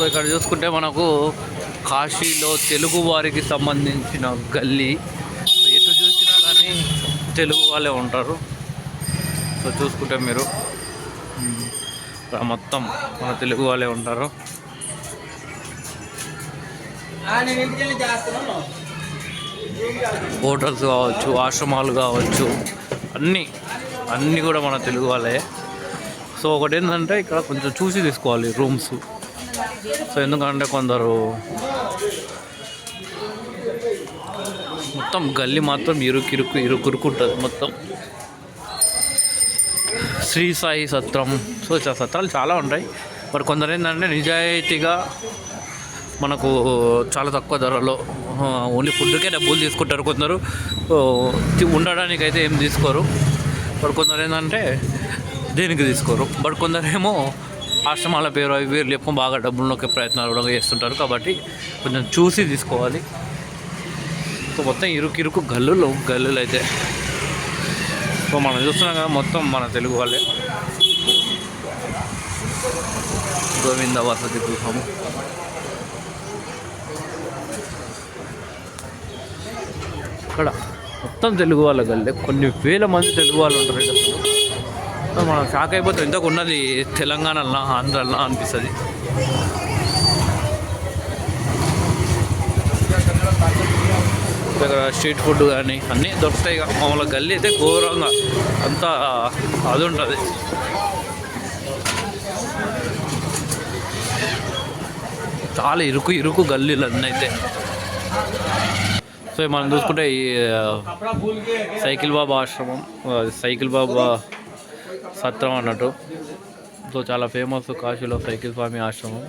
So ఇక్కడ చూసుకుంటే మనకు కాశీలో తెలుగు వారికి సంబంధించిన గల్లీ. సో ఎటు చూసినా కానీ తెలుగు వాళ్ళే ఉంటారు. సో చూసుకుంటే మీరు మొత్తం మన తెలుగు వాళ్ళే ఉంటారు. హోటల్స్ కావచ్చు ఆశ్రమాలు కావచ్చు అన్నీ అన్నీ కూడా మన తెలుగు వాళ్ళే. సో ఒకటి ఏంటంటే ఇక్కడ కొంచెం చూసి తీసుకోవాలి రూమ్స్. సో ఎందుకంటే కొందరు మొత్తం గల్లీ మాత్రం ఇరుకు ఇరుకు ఇరుకు ఉంటుంది మొత్తం. శ్రీ సాయి సత్రం. సో సత్రాలు చాలా ఉంటాయి. మరి కొందరు ఏంటంటే నిజాయితీగా మనకు చాలా తక్కువ ధరలో ఓన్లీ ఫుడ్కే డబ్బులు తీసుకుంటారు కొందరు. ఉండడానికి అయితే ఏం తీసుకోరు. మరి కొందరు ఏంటంటే దేనికి తీసుకోరు. బట్ కొందరేమో ఆశ్రమాల పేరు అవి పేర్లు ఎక్కువ బాగా డబ్బులు నొక్కే ప్రయత్నాలు కూడా చేస్తుంటారు కాబట్టి కొంచెం చూసి తీసుకోవాలి. సో మొత్తం ఇరుకు ఇరుకు గల్లులు గల్లులు అయితే. సో మనం చూస్తున్నాం కదా మొత్తం మన తెలుగు వాళ్ళే. గోవింద వసతి గృహము ఇక్కడ మొత్తం తెలుగు వాళ్ళ గల్లే. కొన్ని వేల మంది తెలుగు వాళ్ళు ఉంటారు ఇక్కడ. మనం షాక్ అయిపోతాం. ఇంతకు ఉన్నది తెలంగాణలో ఆంధ్రలో అనిపిస్తుంది. ఇక్కడ స్ట్రీట్ ఫుడ్ కానీ అన్నీ దొరుకుతాయి మామూలు గల్లీ అయితే ఘోరంగా అంతా అది ఉంటుంది. చాలా ఇరుకు ఇరుకు గల్లీలు అన్నీ అయితే. సో మనం చూసుకుంటే ఈ సైకిల్ బాబా ఆశ్రమం సైకిల్ బాబా సత్రం అన్నట్టు. సో చాలా ఫేమస్ కాశీలో సైకిల్ స్వామి ఆశ్రమం.